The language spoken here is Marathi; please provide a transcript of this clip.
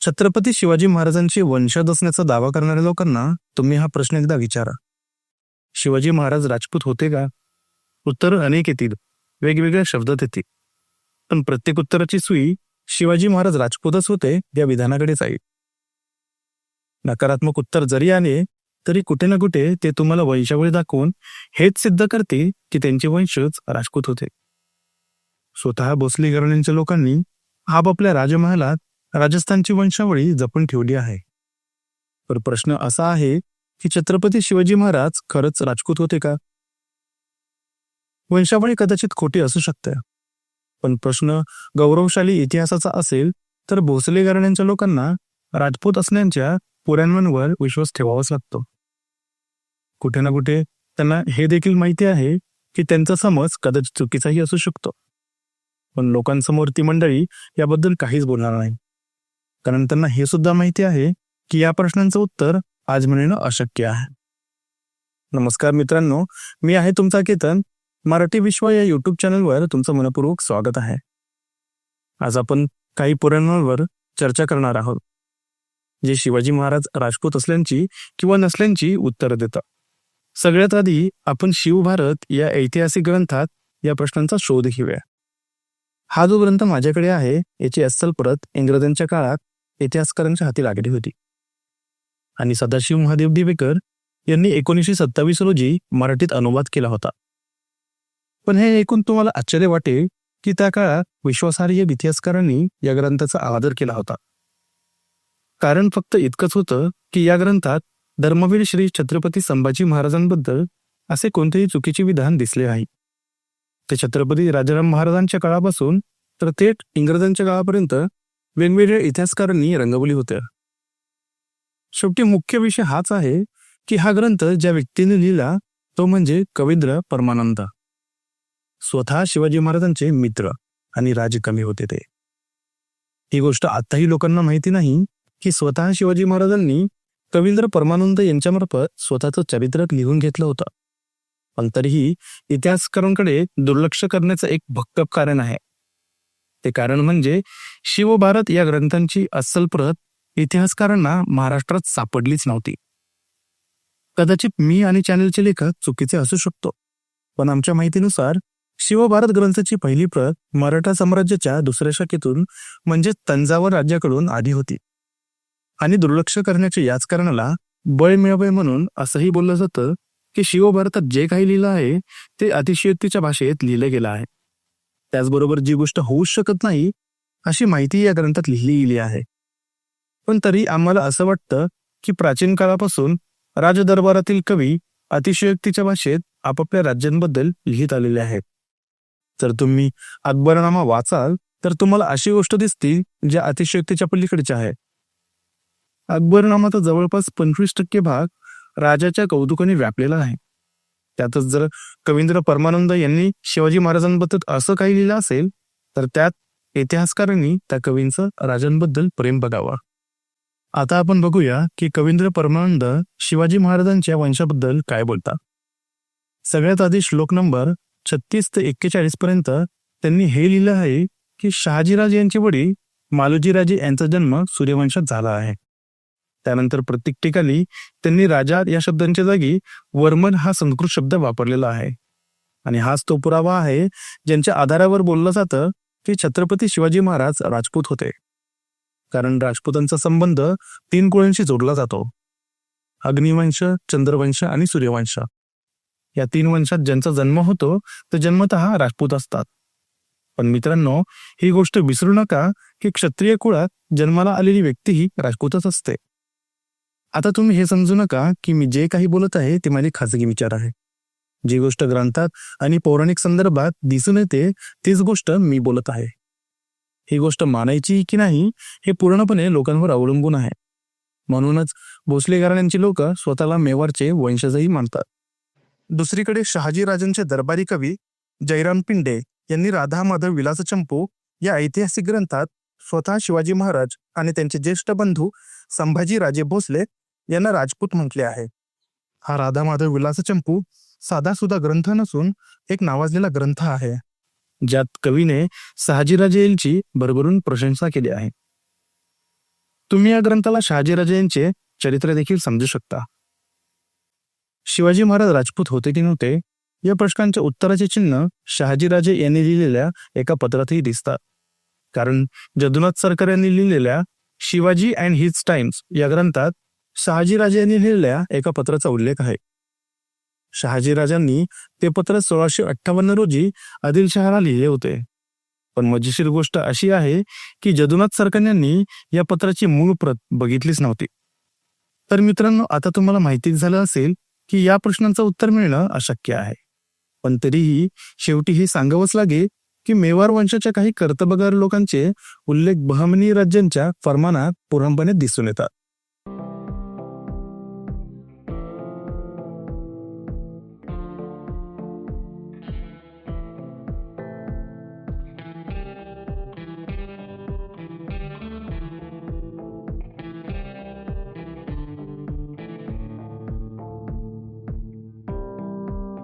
छत्रपती शिवाजी महाराजांची वंशज असण्याचा दावा करणाऱ्या लोकांना तुम्ही हा प्रश्न एकदा विचारा. शिवाजी महाराज राजपूत होते का? उत्तर अनेक येतील वेगवेगळ्या शब्दात येतील. पण प्रत्येक उत्तराची सुई शिवाजी महाराज राजपूतच होते या विधानाकडे जाईल नकारात्मक उत्तर जरी आले तरी कुठे ना कुठे ते तुम्हाला वंशावळी दाखवून हेच सिद्ध करते की त्यांचे वंशज राजपूत होते. स्वतः भोसले घराण्यांच्या लोकांनी आपापल्या राजमहालात राजस्थानची वंशावळी जपून ठेवली आहे. तर प्रश्न असा आहे की छत्रपती शिवाजी महाराज खरंच राजपूत होते का? वंशावळी कदाचित खोटी असू शकते. पण प्रश्न गौरवशाली इतिहासाचा असेल तर भोसले घराण्यांच्या लोकांना राजपूत असण्याच्या पुराण्यांवर विश्वास ठेवावाच लागतो. कुठे ना कुठे त्यांना हे देखील माहिती आहे की त्यांचा समज कदाचित चुकीचाही असू शकतो. पण लोकांसमोर ती मंडळी याबद्दल काहीच बोलणार नाही. कारण त्यांना हे सुद्धा माहिती आहे की या प्रश्नांचं उत्तर आज म्हणणं अशक्य आहे. नमस्कार मित्रांनो मी आहे तुमचा केतन. मराठी विश्व या युट्यूब चॅनलवर तुमचं मनपूर्वक स्वागत आहे. आज आपण काही पुराणांवर चर्चा करणार आहोत. जे शिवाजी महाराज राजपूत असल्यांची किंवा नसल्यांची उत्तरं देतात. सगळ्यात आधी आपण शिवभारत या ऐतिहासिक ग्रंथात या प्रश्नांचा शोध घेऊया. हा जो ग्रंथ माझ्याकडे आहे याची अस्सल परत इंग्रजांच्या काळात इतिहासकारांच्या हाती लागली होती. आणि सदाशिव महादेव दिवेकर यांनी एकोणीसशे सत्तावीस रोजी मराठीत अनुवाद केला होता. पण हे ऐकून तुम्हाला आश्चर्य वाटेल की त्या काळात विश्वासार्ह इतिहासकारांनी या ग्रंथाचा आदर केला होता. कारण फक्त इतकंच होतं की या ग्रंथात धर्मवीर श्री छत्रपती संभाजी महाराजांबद्दल असे कोणतेही चुकीचे विधान दिसले नाही. ते छत्रपती राजाराम महाराजांच्या काळापासून तर थेट इंग्रजांच्या काळापर्यंत वेगवेगळ्या इतिहासकारांनी रंगवली होत्या. शेवटी मुख्य विषय हाच आहे की हा ग्रंथ ज्या व्यक्तीने लिहिला तो म्हणजे कवींद्र परमानंद. स्वतः शिवाजी महाराजांचे मित्र आणि राजकवी होते ते. ही गोष्ट आताही लोकांना माहिती नाही की स्वतः शिवाजी महाराजांनी कवींद्र परमानंद यांच्यामार्फत स्वतःचं चरित्र लिहून घेतलं होतं. पण तरीही इतिहासकारांकडे दुर्लक्ष करण्याचं एक भक्कम कारण आहे. ते कारण म्हणजे शिवभारत या ग्रंथांची अस्सल प्रत इतिहासकारांना महाराष्ट्रात सापडलीच नव्हती. कदाचित मी आणि चॅनलचे लेखक चुकीचे असू शकतो पण आमच्या माहितीनुसार शिवभारत ग्रंथाची पहिली प्रत मराठा साम्राज्याच्या दुसऱ्या शाखेतून म्हणजे तंजावर राज्याकडून आधी होती. आणि दुर्लक्ष करण्याच्या याच कारणाला बळ मिळावे म्हणून असंही बोललं जातं की शिवभारतात जे काही लिहिलं आहे ते अतिशयोक्तीच्या भाषेत लिहिलं गेलं आहे. त्याचबरोबर जी गोष्ट होऊच शकत नाही अशी माहिती या ग्रंथात लिहिली गेली आहे. पण तरी आम्हाला असं वाटतं की प्राचीन काळापासून राजदरबारातील कवी अतिशयोक्तीच्या भाषेत आपापल्या राज्यांबद्दल लिहित आलेले आहेत. जर तुम्ही अकबरनामा वाचाल तर तुम्हाला अशी गोष्ट दिसतील ज्या अतिशयोक्तीच्या पलीकडच्या आहे अकबरनामाचा जवळपास पंचवीस टक्के भाग राजाच्या कौतुकाने व्यापलेला आहे. त्यातच जर कवींद्र परमानंद यांनी शिवाजी महाराजांबद्दल असं काही लिहिलं असेल तर त्यात इतिहासकारांनी त्या कवींचं राजांबद्दल प्रेम बघावा. आता आपण बघूया की कवींद्र परमानंद शिवाजी महाराजांच्या वंशाबद्दल काय बोलतात. सगळ्यात आधी श्लोक नंबर छत्तीस ते एक्केचाळीस पर्यंत त्यांनी हे लिहिलं आहे की शहाजीराजे यांचे वडील मालोजीराजे यांचा जन्म सूर्यवंशात झाला आहे. त्यानंतर प्रत्येक ठिकाणी त्यांनी राजा या शब्दांच्या जागी वर्मन हा संस्कृत शब्द वापरलेला आहे. आणि हाच तो पुरावा आहे ज्यांच्या आधारावर बोललं जातं की छत्रपती शिवाजी महाराज राजपूत होते. कारण राजपूतांचा संबंध तीन कुळांशी जोडला जातो. अग्निवंश चंद्रवंश आणि सूर्यवंश. या तीन वंशात ज्यांचा जन्म होतो ते जन्मत राजपूत असतात. पण मित्रांनो ही गोष्ट विसरू नका की क्षत्रिय कुळात जन्माला आलेली व्यक्ती ही राजपूतच असते. आता तुम्ही हे समजू नका की मी जे काही बोलत आहे ते माझे खाजगी विचार आहे. जी गोष्ट ग्रंथात आणि पौराणिक संदर्भात दिसून येते तीच गोष्ट मी बोलत आहे. ही गोष्ट मानायची की नाही हे पूर्णपणे लोकांवर अवलंबून आहे. म्हणूनच भोसले घराण्यांची लोक स्वतःला मेवारचे वंशजही मानतात. दुसरीकडे शहाजीराजांचे दरबारी कवी जयराम पिंडे यांनी राधा माधव विलास चंपू या ऐतिहासिक ग्रंथात स्वतः शिवाजी महाराज आणि त्यांचे ज्येष्ठ बंधू संभाजी राजे भोसले यांना राजपूत म्हटले आहे. हा राधा माधव विलास चंपू साधा सुद्धा ग्रंथ नसून एक नावाजलेला ग्रंथ आहे. ज्यात कवीने शहाजीराजे यांची भरभरून प्रशंसा केली आहे. तुम्ही या ग्रंथाला शहाजीराजे यांचे चरित्र देखील समजू शकता. शिवाजी महाराज राजपूत होते की नव्हते या प्रश्नांच्या उत्तराचे चिन्ह शहाजीराजे यांनी लिहिलेल्या एका पत्रातही दिसतात. कारण जदुनाथ सरकार यांनी लिहिलेल्या शिवाजी अँड हिज टाइम्स या ग्रंथात शहाजीराजे यांनी लिहिलेल्या एका पत्राचा उल्लेख आहे. शहाजीराजांनी ते पत्र सोळाशे अठ्ठावन्न रोजी आदिलशहाला लिहिले होते. पण मजेशीर गोष्ट अशी आहे की जदुनाथ सरकार यांनी या पत्राची मूळ प्रत बघितलीच नव्हती. तर मित्रांनो आता तुम्हाला माहितीच झालं असेल की या प्रश्नांचं उत्तर मिळणं अशक्य आहे. पण तरीही शेवटी हे सांगावंच लागेल की मेवार वंशाच्या काही कर्तबगार लोकांचे उल्लेख बहमनी राज्यांच्या फरमानात पूर्णपणे दिसून येतात.